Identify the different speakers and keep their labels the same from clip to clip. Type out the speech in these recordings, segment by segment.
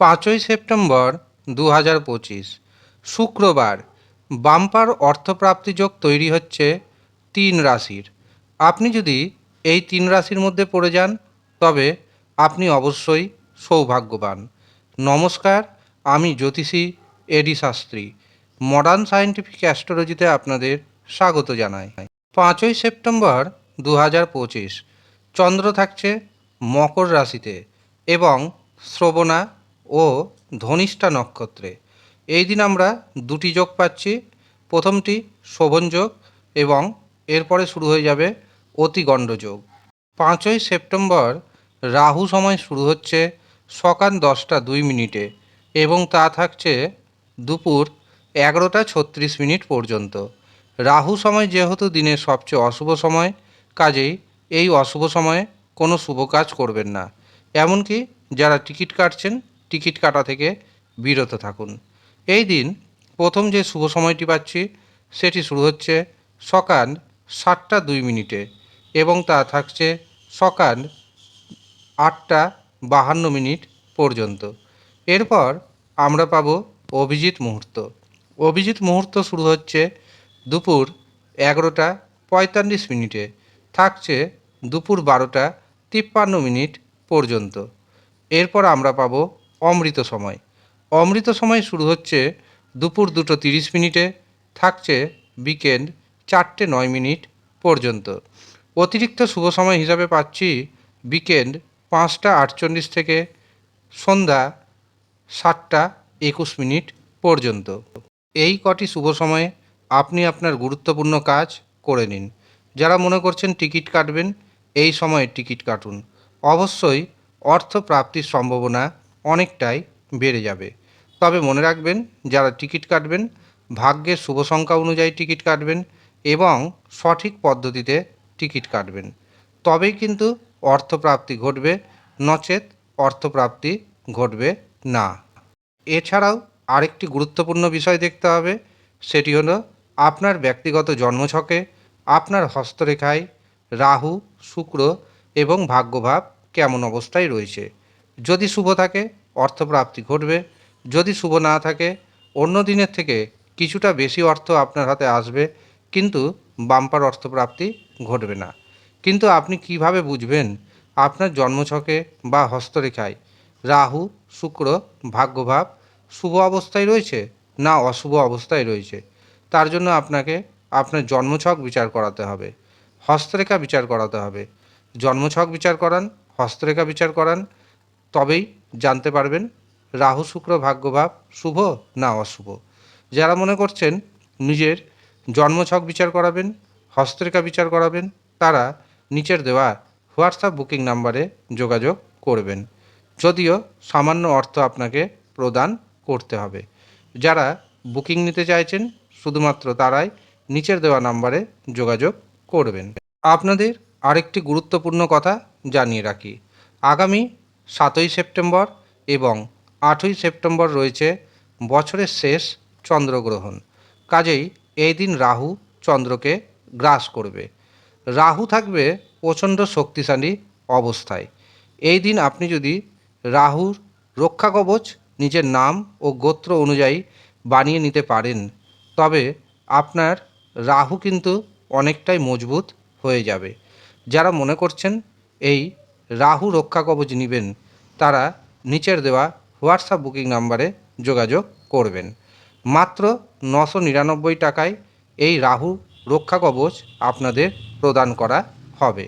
Speaker 1: পাঁচই সেপ্টেম্বর দু হাজার পঁচিশ, শুক্রবার বাম্পার অর্থপ্রাপ্তি যোগ তৈরি হচ্ছে তিন রাশির। আপনি যদি এই তিন রাশির মধ্যে পড়ে যান, তবে আপনি অবশ্যই সৌভাগ্যবান। নমস্কার, আমি জ্যোতিষী এডি শাস্ত্রী মডার্ন সায়েন্টিফিক অ্যাস্ট্রোলজিতে আপনাদের স্বাগত জানাই। পাঁচই সেপ্টেম্বর দু হাজার পঁচিশ, চন্দ্র থাকছে মকর রাশিতে এবং শ্রবণা ও ধনিষ্ঠা নক্ষত্রে। এই দিন আমরা দুটি যোগ পাচ্ছি। প্রথমটি শোভন যোগ এবং এরপরে শুরু হয়ে যাবে অতিগণ্ড যোগ। পাঁচই সেপ্টেম্বর রাহু সময় শুরু হচ্ছে সকাল দশটা দুই মিনিটে এবং তা থাকছে দুপুর এগারোটা ছত্রিশ মিনিট পর্যন্ত। রাহু সময় যেহেতু দিনের সবচেয়ে অশুভ সময়, কাজেই এই অশুভ সময়ে কোনো শুভ কাজ করবেন না। এমনকি যারা টিকিট কাটছেন টিকিট কাটা থেকে বিরত থাকুন। এই দিন প্রথম যে শুভ সময়টি পাচ্ছি, সেটি শুরু হচ্ছে সকাল সাতটা দুই মিনিটে এবং তা থাকছে সকাল আটটা বাহান্ন মিনিট পর্যন্ত। এরপর আমরা পাব অভিজিৎ মুহূর্ত। অভিজিৎ মুহূর্ত শুরু হচ্ছে দুপুর এগারোটা পঁয়তাল্লিশ মিনিটে, থাকছে দুপুর বারোটা তিপ্পান্ন মিনিট পর্যন্ত। এরপর আমরা পাবো অমৃত সময়। অমৃত সময় শুরু হচ্ছে দুপুর দুটো তিরিশ মিনিটে, থাকছে বিকেল চারটে নয় মিনিট পর্যন্ত। অতিরিক্ত শুভ সময় হিসাবে পাচ্ছি বিকেল পাঁচটা আটচল্লিশ থেকে সন্ধ্যা সাতটা একুশ মিনিট পর্যন্ত। এই কটি শুভ সময়ে আপনি আপনার গুরুত্বপূর্ণ কাজ করে নিন। যারা মনে করছেন টিকিট কাটবেন, এই সময়ে টিকিট কাটুন। অবশ্যই অর্থ প্রাপ্তির সম্ভাবনা অনেকটাই বেড়ে যাবে। তবে মনে রাখবেন, যারা টিকিট কাটবেন, ভাগ্যের শুভ সংখ্যা অনুযায়ী টিকিট কাটবেন এবং সঠিক পদ্ধতিতে টিকিট কাটবেন। তবেই কিন্তু অর্থপ্রাপ্তি ঘটবে, নচেত অর্থপ্রাপ্তি ঘটবে না। এছাড়াও আরেকটি গুরুত্বপূর্ণ বিষয় দেখতে হবে, সেটি হলো আপনার ব্যক্তিগত জন্মছকে, আপনার হস্তরেখায় রাহু, শুক্র এবং ভাগ্যভাব কেমন অবস্থায় রয়েছে। যদি শুভ থাকে অর্থপ্রাপ্তি ঘটবে। যদি শুভ না থাকে, অন্য দিনের থেকে কিছুটা বেশি অর্থ আপনার হাতে আসবে, কিন্তু বাম্পার অর্থপ্রাপ্তি ঘটবে না। কিন্তু আপনি কীভাবে বুঝবেন আপনার জন্মছকে বা হস্তরেখায়? রাহু, শুক্র, ভাগ্যভাব শুভ অবস্থায় রয়েছে না অশুভ অবস্থায় রয়েছে? তার জন্য আপনাকে আপনার জন্মছক বিচার করাতে হবে, হস্তরেখা বিচার করাতে হবে। জন্মছক বিচার করান, হস্তরেখা বিচার করান, তবেই জানতে পারবেন। রাহু, শুক্র, ভাগ্যভাব, শুভ না অশুভ। যারা মনে করছেন নিজের জন্মছক বিচার করাবেন, হস্তরেখা বিচার করাবেন, তারা নিচের দেওয়া হোয়াটসঅ্যাপ বুকিং নাম্বারে যোগাযোগ করবেন। যদিও সামান্য অর্থ আপনাকে প্রদান করতে হবে। যারা বুকিং নিতে চাইছেন, শুধুমাত্র তারাই নিচের দেওয়া নাম্বারে যোগাযোগ করবেন। আপনাদের আরেকটি গুরুত্বপূর্ণ কথা জানিয়ে রাখি। আগামী সাতই সেপ্টেম্বর এবং আটই সেপ্টেম্বর রয়েছে বছরের শেষ চন্দ্রগ্রহণ। কাজেই এই দিন রাহু চন্দ্রকে গ্রাস করবে। রাহু থাকবে প্রচণ্ড শক্তিশালী অবস্থায়। এই দিন আপনি যদি রাহুর রক্ষা কবচ, নিজের নাম ও গোত্র অনুযায়ী বানিয়ে নিতে পারেন, তবে আপনার রাহু কিন্তু অনেকটাই মজবুত হয়ে যাবে। যারা মনে করছেন এই রাহু রক্ষা কবচ নেবেন, তারা নিচের দেওয়া হোয়াটসঅ্যাপ বুকিং নাম্বারে যোগাযোগ করবেন। মাত্র নশো নিরানব্বই টাকায় এই রাহু রক্ষা কবচ আপনাদের প্রদান করা হবে।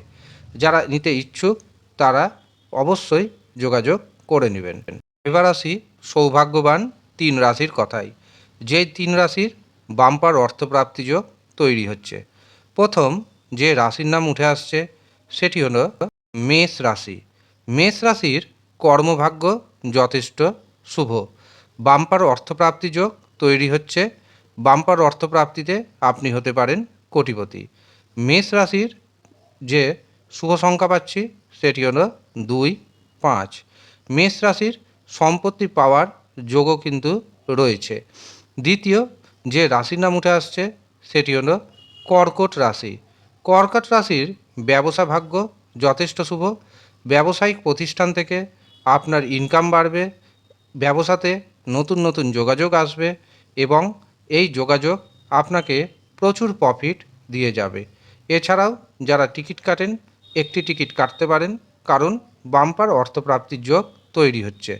Speaker 1: যারা নিতে ইচ্ছুক, তারা অবশ্যই যোগাযোগ করে নেবেন। এবার আসি সৌভাগ্যবান তিন রাশির কথায়। যে তিন রাশির বাম্পার অর্থপ্রাপ্তি যোগ তৈরি হচ্ছে। প্রথম যে রাশির নাম উঠে আসছে, সেটি হলো মেষ রাশি। মেষ রাশির কর্মভাগ্য যথেষ্ট শুভ। বাম্পার অর্থপ্রাপ্তি যোগ তৈরি হচ্ছে। বাম্পার অর্থপ্রাপ্তিতে আপনি হতে পারেন কোটিপতি। মেষ রাশির যে শুভ সংখ্যা পাচ্ছি, সেটি হলো দুই, পাঁচ। মেষ রাশির সম্পত্তি পাওয়ার যোগও কিন্তু রয়েছে। দ্বিতীয় যে রাশির নাম উঠে আসছে, সেটি হলো কর্কট রাশি। কর্কট রাশির ব্যবসা ভাগ্য যথেষ্ট শুভ। ব্যবসায়িক প্রতিষ্ঠান থেকে আপনার ইনকাম বাড়বে, ব্যবসাতে নতুন নতুন যোগাযোগ আসবে এবং এই যোগাযোগ আপনাকে প্রচুর প্রফিট দিয়ে যাবে। এছাড়াও যারা টিকিট কাটেন, একটি টিকিট কাটতে পারেন, কারণ বাম্পার অর্থপ্রাপ্তির যোগ তৈরি হচ্ছে।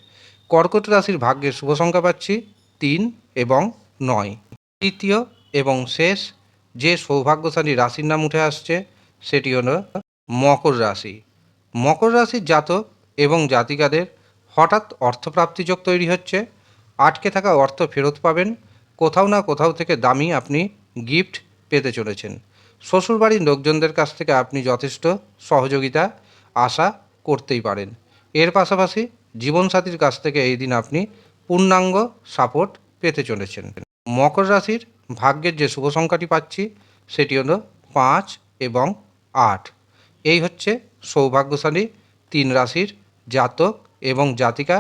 Speaker 1: কর্কট রাশির ভাগ্যের শুভ সংখ্যা পাচ্ছি তিন এবং নয়। তৃতীয় এবং শেষ যে সৌভাগ্যশালী রাশির নাম উঠে আসছে, সেটি হলো মকর রাশি। মকর রাশির জাতক এবং জাতিকাদের হঠাৎ অর্থপ্রাপ্তি যোগ তৈরি হচ্ছে। আটকে থাকা অর্থ ফেরত পাবেন। কোথাও না কোথাও থেকে দামি আপনি গিফট পেতে চলেছেন। শ্বশুরবাড়ির লোকজনদের কাছ থেকে আপনি যথেষ্ট সহযোগিতা, আশা করতেই পারেন। এর পাশাপাশি জীবনসাথীর কাছ থেকে এই দিন আপনি পূর্ণাঙ্গ সাপোর্ট পেতে চলেছেন। মকর রাশির ভাগ্যের যে শুভ সংখ্যাটি পাচ্ছি, সেটি হলো পাঁচ এবং আট। এই হচ্ছে সৌভাগ্যশালী তিন রাশির জাতক এবং জাতিকা,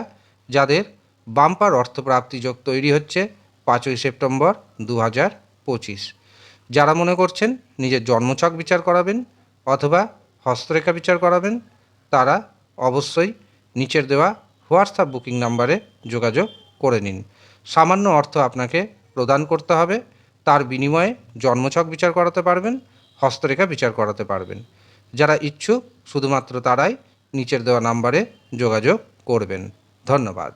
Speaker 1: যাদের বাম্পার অর্থপ্রাপ্তি যোগ তৈরি হচ্ছে পাঁচই সেপ্টেম্বর দু হাজার পঁচিশ। যারা মনে করছেন নিজের জন্মছক বিচার করাবেন অথবা হস্তরেখা বিচার করাবেন, তারা অবশ্যই নিচের দেওয়া হোয়াটসঅ্যাপ বুকিং নাম্বারে যোগাযোগ করে নিন। সামান্য অর্থ আপনাকে প্রদান করতে হবে, তার বিনিময়ে জন্মছক বিচার করাতে পারবেন, হস্তরেখা বিচার করাতে পারবেন। যারা ইচ্ছুক শুধুমাত্র তারাই নিচের দেওয়া নাম্বারে যোগাযোগ করবেন। ধন্যবাদ।